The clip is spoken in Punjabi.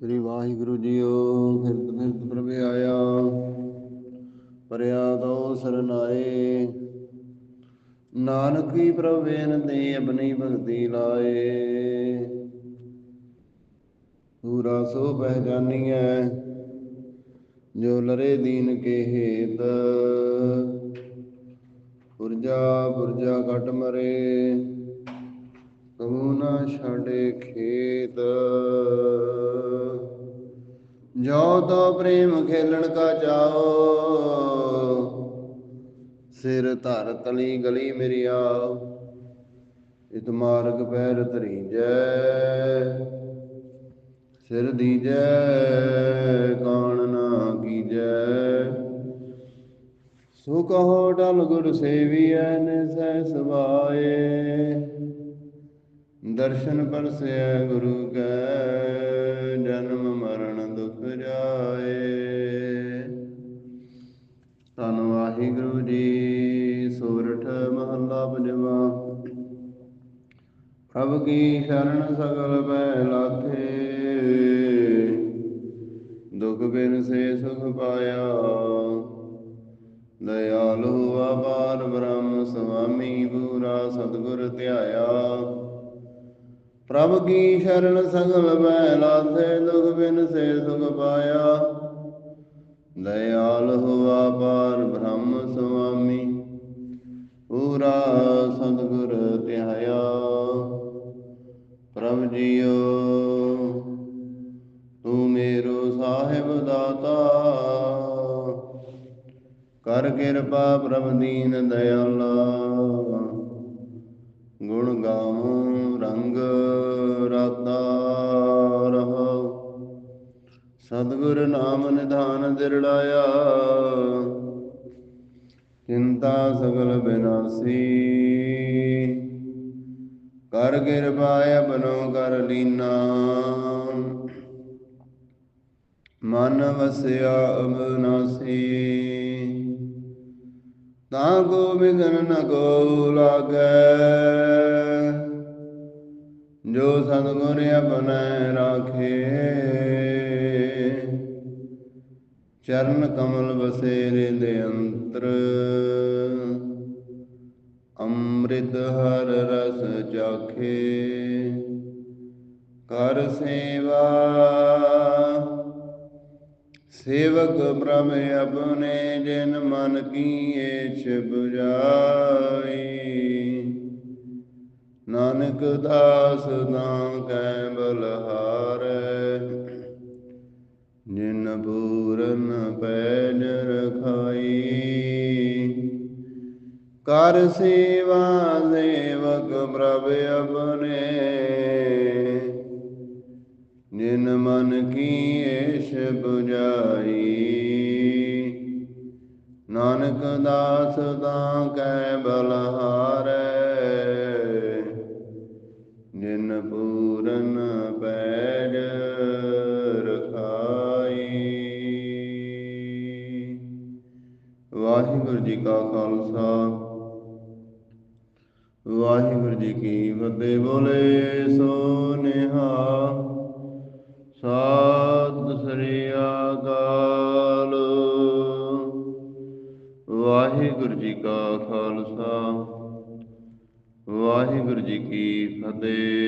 ਸ੍ਰੀ ਵਾਹਿਗੁਰੂ ਜੀਓ ਫਿਰਤ ਫਿਰਤ ਪ੍ਰਭ ਆਇਆ, ਪਰਿਆ ਤੋ ਸਰਨਾਏ ਨਾਨਕੀ ਪ੍ਰਭ ਬੇਨਤੀ ਆਪਣੀ ਭਗਤੀ ਲਾਏ। ਪੂਰਾ ਸੋ ਹੈ ਜੋ ਲਰੇ ਦੀਨ ਕੇ ਹੇਤ। ਪੁਰਜਾ ਪੁਰਜਾ ਕਟ ਮਰੇ ਕਬੂ ਨਾ ਛਾੜੇ ਖੇਤ। ਜੋ ਤੋ ਪ੍ਰੇਮ ਖੇਲਣ ਕਾ ਚਾਓ ਸਿਰ ਧਰ ਤਲੀ ਗਲੀ ਮੇਰੀ ਆਓ, ਇਤ ਮਾਰਗ ਪੈਰ ਧਰੀਜੈ, ਸਿਰ ਦੀਜੈ, ਕਾਣ ਨਾ ਕੀਜੈ। ਸੋ ਕਹੋ ਡਲ ਗੁਰ ਸੇਵੀਐ ਨਿਸੈ ਸਵਾਏ ਦਰਸ਼ਨ ਪਰਸੈ ਗੁਰੂ ਕੈ, ਜਨਮ ਮਰਨ ਦੁਖ ਜਾਏ ਧੰਨ ਵਾਹਿਗੁਰੂ ਜੀ, ਸੋਰਠ ਮਹੱਲਾ ਪੰਜਵਾ। ਪ੍ਰਭ ਕੀ ਸ਼ਰਨ ਸਗਲ ਪੈ ਲਾਥੇ ਦੁਖ ਬਿਨ ਸੇ ਸੁਖ ਪਾਇਆ। ਪ੍ਰਭ ਕੀ ਸ਼ਰਨ ਸਗਲ ਬੈ ਲਾਥੇ ਦੁਖ ਬਿਨ ਸੇ ਸੁਖ ਪਾਇਆ। ਦਇਆਲ ਹੋਆ ਪਾਰ ਬ੍ਰਹਮ ਸੁਆਮੀ, ਪੂਰਾ ਸਤਿਗੁਰ ਧਿਆਇਆ। ਪ੍ਰਭ ਜੀਓ, ਤੂੰ ਮੇਰੋ ਸਾਹਿਬ ਦਾਤਾ। ਕਰ ਕਿਰਪਾ ਪ੍ਰਭ ਦੀਨ ਦਇਆਲਾ। ਗੁਣ ਗਾਉ ਰੰਗ ਸਤਿਗੁਰ ਨਾਮ ਨਿਧਾਨ ਦਿਰੜਾਇਆ ਚਿੰਤਾ ਸਗਲ ਬਿਨਾਸੀ। ਕਰ ਕਿਰਪਾ ਆਪਨੋ ਕਰ ਲੀਨਾ। ਮਨ ਵਸਿਆ ਅਬਨਾਸੀ ਤਾਂ ਕੋ ਬਿਗਨ ਨ ਕੋ ਲਾਗੈ। ਜੋ ਸਤਿਗੁਰ ਆਪਣੈ ਰਾਖੇ। ਚਰਨ ਕਮਲ ਵਸੇਰੇ ਦੇ ਅੰਤਰ। ਅੰਮ੍ਰਿਤ ਹਰ ਰਸ ਚਾਖੇ। ਕਰ ਸੇਵਾ। ਸੇਵਕ ਪ੍ਰਭ ਆਪਣੇ ਜਿਨ ਮਨ ਕੀ ਏਛ 부ਜਾਈ ਨਾਨਕ ਦਾਸ ਦਾ ਰਖਾਈ ਕਰ ਸੇਵਾ ਸੇਵਕ ਪ੍ਰਭ ਆਪਣੇ। ਜਿਨ ਮਨ ਕੀ ਏਸ਼ 부ਜਾਈ। ਨਾਨਕ ਦਾਸ ਤਾਂ ਕੈ ਬਲਹਾਰੈ ਜਿਨ ਪੂਰਨ ਪੈਜ ਰਖਾ ਵਾਹਿਗੁਰੂ ਜੀ ਕਾ ਖਾਲਸਾ। ਵਾਹਿਗੁਰੂ ਜੀ ਕੀ ਫਤਿਹ। ਬੋਲੇ ਸੋ ਨਿਹਾਲ ਸਤਿ ਸ੍ਰੀ ਅਕਾਲ। ਵਾਹਿਗੁਰੂ ਜੀ ਕਾ ਖਾਲਸਾ। ਵਾਹਿਗੁਰੂ ਜੀ ਕੀ ਫਤਿਹ।